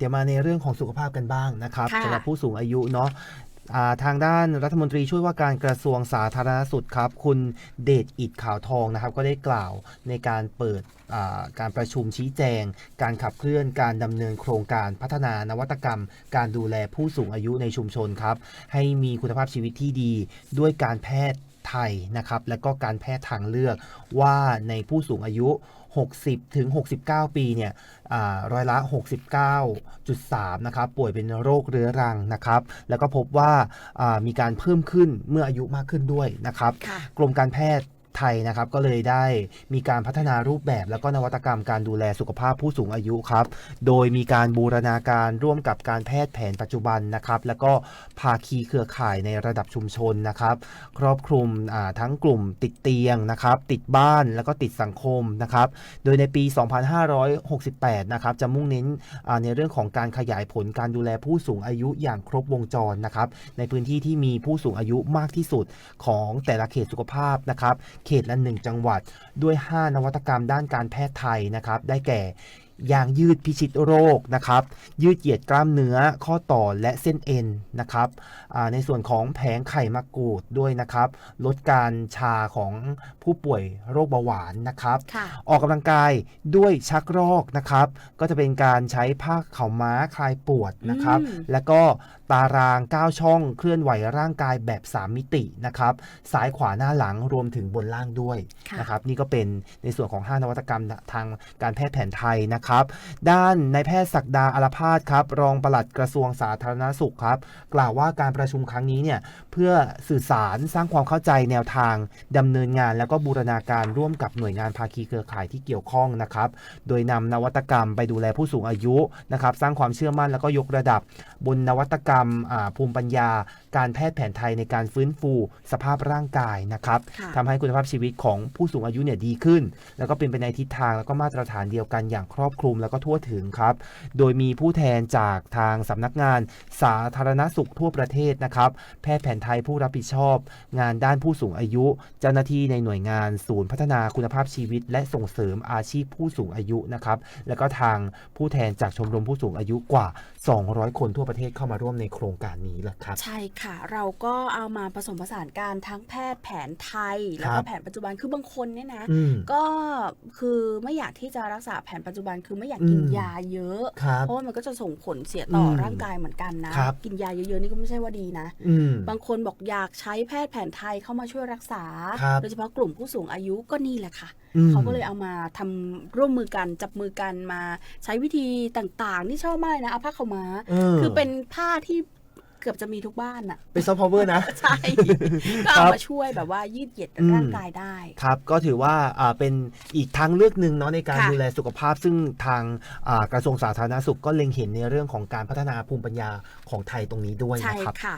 เดี๋ยวมาในเรื่องของสุขภาพกันบ้างนะครับค่ะสำหรับผู้สูงอายุเนาะอ่าทางด้านรัฐมนตรีช่วยว่าการกระทรวงสาธารณสุขครับ คุณเดชอิดขาวทองนะครับ ก็ได้กล่าวในการเปิดอ่าการประชุมชี้แจง การขับเคลื่อนการดำเนินโครงการพัฒนานวัตกรรม การดูแลผู้สูงอายุในชุมชนครับ ให้มีคุณภาพชีวิตที่ดีด้วยการแพทย์ ไทยนะครับและก็การแพทย์ทางเลือกว่าในผู้สูงอายุ 60 ถึง 69 ปีเนี่ยอ่าร้อยละ 69.3 นะครับ ป่วยเป็นโรคเรื้อรังนะครับ แล้วก็พบว่าอ่ามีการเพิ่มขึ้นเมื่ออายุมากขึ้นด้วยนะครับค่ะกรมการแพทย์ ไทยนะครับก็เลยได้มีการพัฒนารูปแบบ แล้วก็นวัตกรรมการดูแลสุขภาพผู้สูงอายุครับ โดยมีการบูรณาการร่วมกับการแพทย์แผนปัจจุบันนะครับแล้วก็ภาคีเครือข่ายในระดับชุมชนนะครับ ครอบคลุมทั้งกลุ่มติดเตียงนะครับติดบ้านแล้วก็ติดสังคมนะครับ โดยในปี 2568 นะครับจะมุ่งเน้นในเรื่องของการขยายผลการดูแลผู้สูงอายุอย่างครบวงจรนะครับในพื้นที่ที่มีผู้สูงอายุมากที่สุดของแต่ละเขตสุขภาพนะครับเขตละ 1 จังหวัด ด้วย 5 นวัตกรรมด้านการแพทย์ไทยนะครับ ได้แก่ยางยืดพิชิตโรคนะครับ ยืดเหยียดกล้ามเนื้อข้อต่อและเส้นเอ็นนะครับอ่าในส่วนของแผงไข่มะกรูดด้วยนะครับ ลดการชาของผู้ป่วยโรคเบาหวานนะครับค่ะออกกำลังกายด้วยชักรอกนะครับ ก็จะเป็นการใช้ผ้าเข่าวม้าคลายปวดนะครับอืมแล้วก็ ตาราง 9 ช่องเคลื่อนไหวร่างกายแบบ 3 มิตินะครับซ้ายขวาหน้าหลังรวมถึงบนล่างด้วยค่ะนะครับนี่ก็เป็นในส่วนของ 5 นวัตกรรมทางการแพทย์แผนไทยนะครับ ด้านนายแพทย์ศักดาอลพาสครับรองปลัดกระทรวงสาธารณสุขครับ กล่าวว่าการประชุมครั้งนี้เนี่ยเพื่อสื่อสารสร้างความเข้าใจแนวทางดำเนินงาน แล้วก็บูรณาการร่วมกับหน่วยงานภาคีเครือข่ายที่เกี่ยวข้องนะครับ โดยนำนวัตกรรมไปดูแลผู้สูงอายุนะครับสร้างความเชื่อมั่นแล้วก็ยกระดับบนนวัตกรรมอ่าภูมิปัญญา การแพทย์แผนไทยในการฟื้นฟูสภาพร่างกายนะครับค่ะทำให้คุณภาพชีวิตของผู้สูงอายุเนี่ยดีขึ้น แล้วก็เป็นไปในทิศทางแล้วก็มาตรฐานเดียวกันอย่างครอบคลุมแล้วก็ทั่วถึงครับ โดยมีผู้แทนจากทางสำนักงานสาธารณสุขทั่วประเทศนะครับแพทย์แผนไทยผู้รับผิดชอบ งานด้านผู้สูงอายุ เจ้าหน้าที่ในหน่วยงาน ศูนย์พัฒนาคุณภาพชีวิต และส่งเสริมอาชีพผู้สูงอายุนะครับแล้วก็ทางผู้แทนจากชมรมผู้สูงอายุกว่า 200 คนทั่วประเทศเข้ามาร่วมในโครงการนี้แหละครับ ใช่ค่ะ เราก็เอามาผสมผสานการทั้งแพทย์แผนไทย แล้วครัก็บแผนปัจจุบันคือบางคนเนี่ยนะอืมก็คือไม่อยากที่จะรักษาแผนปัจจุบันคือไม่อยากกินอืมยาเยอะครับเพราะว่ามันก็จะส่งผลเสียต่ออมร่างกายเหมือนกันนะครับกินยาเยอะๆนี่ก็ไม่ใช่ว่าดีนะอืมบางคนบอกอยากใช้แพทย์แผนไทยเข้ามาช่วยรักษาครับโดยเฉพาะกลุ่มผู้สูงอายุก็นี่แหละค่ะอืมเขาก็เลยเอามาทำร่วมมือกันจับมือกันมา ใช้วิธีต่างๆ ที่ชอบมากเลยนะเอาผ้าขาวม้าเออคือเป็นผ้าที่ เกือบจะมีทุกบ้านอะ เป็นซอฟต์พาวเวอร์นะ ใช่ ก็เอามาช่วยแบบว่ายืดเหยียดอืมร่างกายได้ ครับ ก็ถือว่าอ่าเป็นอีกทางเลือกหนึ่งเนาะในการค่ะ ดูแลสุขภาพ ซึ่งทางอ่ากระทรวงสาธารณสุขก็เล็งเห็นในเรื่องของการพัฒนาภูมิปัญญาของไทยตรงนี้ด้วยใช่นะครับ ค่ะ